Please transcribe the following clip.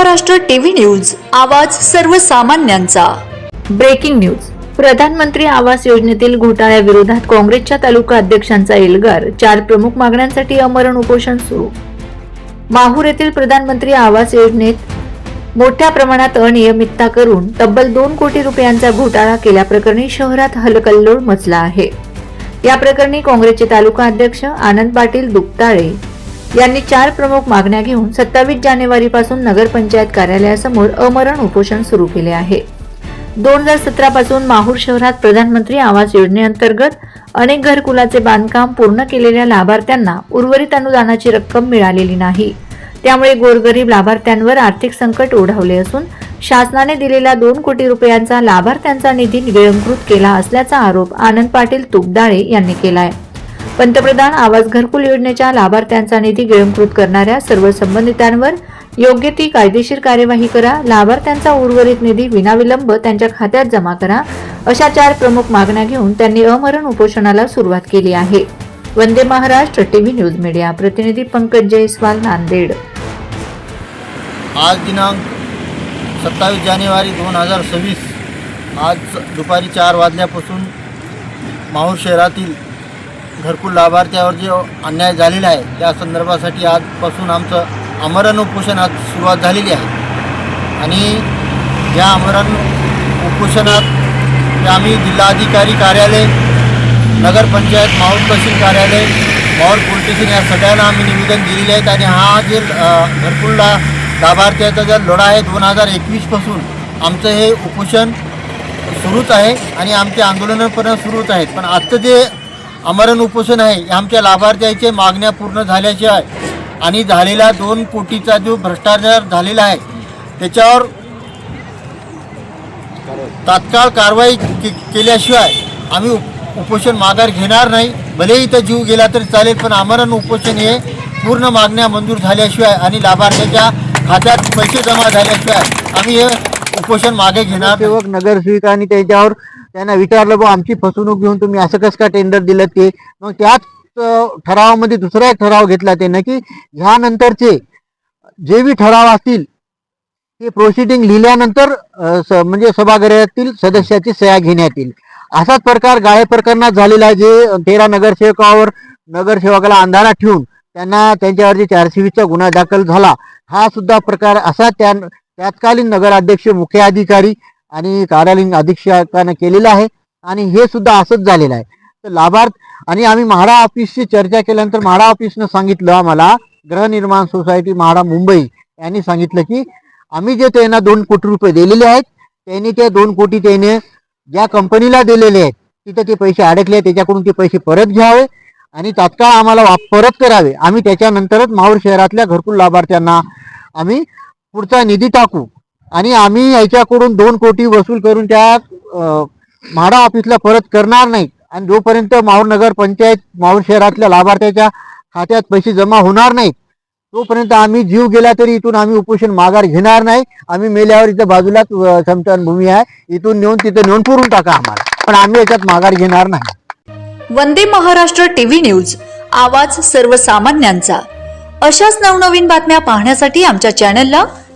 Maharashtra TV news आवाज सर्वसामान्यांचा. Breaking news. प्रधानमंत्री आवास योजनेतील घोटाळ्याविरोधात काँग्रेसच्या तालुका अध्यक्षांचा एल्गार. चार प्रमुख मागण्यांसाठी अमरण उपोषण सुरू. माहूर येथील प्रधानमंत्री आवास योजनेत मोठ्या प्रमाणात अनियमितता करून तब्बल दोन कोटी रुपयांचा घोटाळा केल्याप्रकरणी शहरात हलकल्लोळ मचला आहे. या प्रकरणी काँग्रेसचे तालुका अध्यक्ष आनंद पाटील दुपताळे यांनी चार प्रमुख मागण्या घेऊन सत्तावीस जानेवारीपासून नगरपंचायत कार्यालयासमोर अमरण उपोषण सुरू केले आहे. दोन हजार सतरा पासून माहूर शहरात प्रधानमंत्री आवास योजनेअंतर्गत अनेक घरकुलाचे बांधकाम पूर्ण केलेल्या लाभार्थ्यांना उर्वरित अनुदानाची रक्कम मिळालेली नाही. त्यामुळे गोरगरीब लाभार्थ्यांवर आर्थिक संकट ओढावले असून शासनाने दिलेला दोन कोटी रुपयांचा लाभार्थ्यांचा निधी विळंकृत केला असल्याचा आरोप आनंद पाटील तुकदाळे यांनी केला आहे पंतप्रधान आवास घरकुल योजनेच्या लाभार्थ्यांचा निधी गिळंकृत करणाऱ्या सर्व संबंधितांवर योग्य ती कायदेशीर कार्यवाही करा. लाभार्थ्यांचा उर्वरित निधी विनाविलंब त्यांच्या खात्यात जमा करा. अशा चार प्रमुख मागण्या घेऊन त्यांनी अमरण उपोषणाला सुरुवात केली आहे. Vande Maharashtra TV news media. प्रतिनिधी पंकज जयस्वाल नांदेड. आज दिनांक सत्तावीस जानेवारी दोन हजार सव्वीस. आज दुपारी चार वाजल्यापासून माहूर शहरातील घरकुल लाभार्थ्यावर जे अन्याय झालेला आहे त्या संदर्भासाठी आजपासून आमचं आमरण उपोषण आज सुरुवात झालेली आहे. आणि या आमरण उपोषणात आम्ही जिल्हाधिकारी कार्यालय नगरपंचायत माहूर तहसील कार्यालय माहूर पोलीस स्टेशन या सगळ्यांना आम्ही निवेदन दिलेले आहेत आणि हा जे घरकुलला लाभार्थ्याचा जो लढा आहे दोन हजार एकवीसपासून आमचं हे उपोषण सुरूच आहे आणि आमचे आंदोलनं पण सुरूच आहेत. पण आजचं जे अमरण उपोषण आहे. आमच्या लाभार्थ्याचे मागण्या पूर्ण झाल्याशिवाय आणि झालेला दोन कोटीचा जो भ्रष्टाचार झालेला आहे त्याच्यावर तात्काळ कारवाई के केल्याशिवाय आम्ही उप उपोषण माघार घेणार नाही. भलेही इथं जीव गेला तरी चालेल पण आमरण उपोषण हे पूर्ण मागण्या मंजूर झाल्याशिवाय आणि लाभार्थ्याच्या खात्यात पैसे जमा झाल्याशिवाय आम्ही हे उपोषण मागे घेणार नाही. सेवक नगरसेविकांनी त्यांच्यावर त्यांना विचारलं बा आमची फसवणूक घेऊन तुम्ही असं कसं का टेंडर दिलं ते मग त्याच ठरावामध्ये दुसरा एक ठराव घेतला त्यानं की ह्यानंतरचे जे बी ठराव असतील ते प्रोसिडिंग लिहिल्यानंतर स- म्हणजे सभागृहातील सदस्याची सह्या घेण्यात येईल. असाच प्रकार गाळे प्रकरणात झालेला आहे जे तेरा नगरसेवकावर नगरसेवकाला अंधारात ठेवून त्यांना त्यांच्यावरती चारशे वीसचा गुन्हा दाखल झाला. हा सुद्धा प्रकार असा त्या तत्कालीन नगराध्यक्ष मुख्य अधिकारी आणि कार्यालयीन अधीक्षकानं केलेलं आहे. आणि हे सुद्धा असंच झालेलं आहे. तर लाभार्थ आणि आम्ही म्हाडा ऑफिसची चर्चा केल्यानंतर म्हाडा ऑफिसनं सांगितलं आम्हाला गृहनिर्माण सोसायटी म्हाडा मुंबई यांनी सांगितलं की आम्ही जे त्यांना दोन कोटी रुपये दिलेले आहेत त्यांनी ते दोन कोटी त्याने ज्या कंपनीला दिलेले आहेत तिथे ते पैसे अडकले आहेत, त्याच्याकडून ते पैसे परत घ्यावे आणि तात्काळ आम्हाला वाप परत करावे. आम्ही त्याच्यानंतरच माहूर शहरातल्या घरकुल लाभार्थ्यांना आम्ही पुढचा निधी टाकू. आणि आम्ही याच्याकडून दोन कोटी वसूल करून त्या म्हाडा ऑफिसला परत करणार नाही. आणि जोपर्यंत माहूर नगर पंचायत माहूर शहरातल्या लाभार्थ्याच्या खात्यात पैसे जमा होणार नाहीत तोपर्यंत आम्ही जीव गेला तरी इथून आम्ही उपोषण माघार घेणार नाही. आम्ही मेल्यावर इथं बाजूलाच अ, भूमी आहे. इथून नेऊन तिथं नेऊन पुरून टाका आम्हाला. पण आम्ही याच्यात माघार घेणार नाही. वंदे महाराष्ट्र टीव्ही न्यूज आवाज सर्वसामान्यांचा. अशाच नवनवीन बातम्या पाहण्यासाठी आमच्या चॅनलला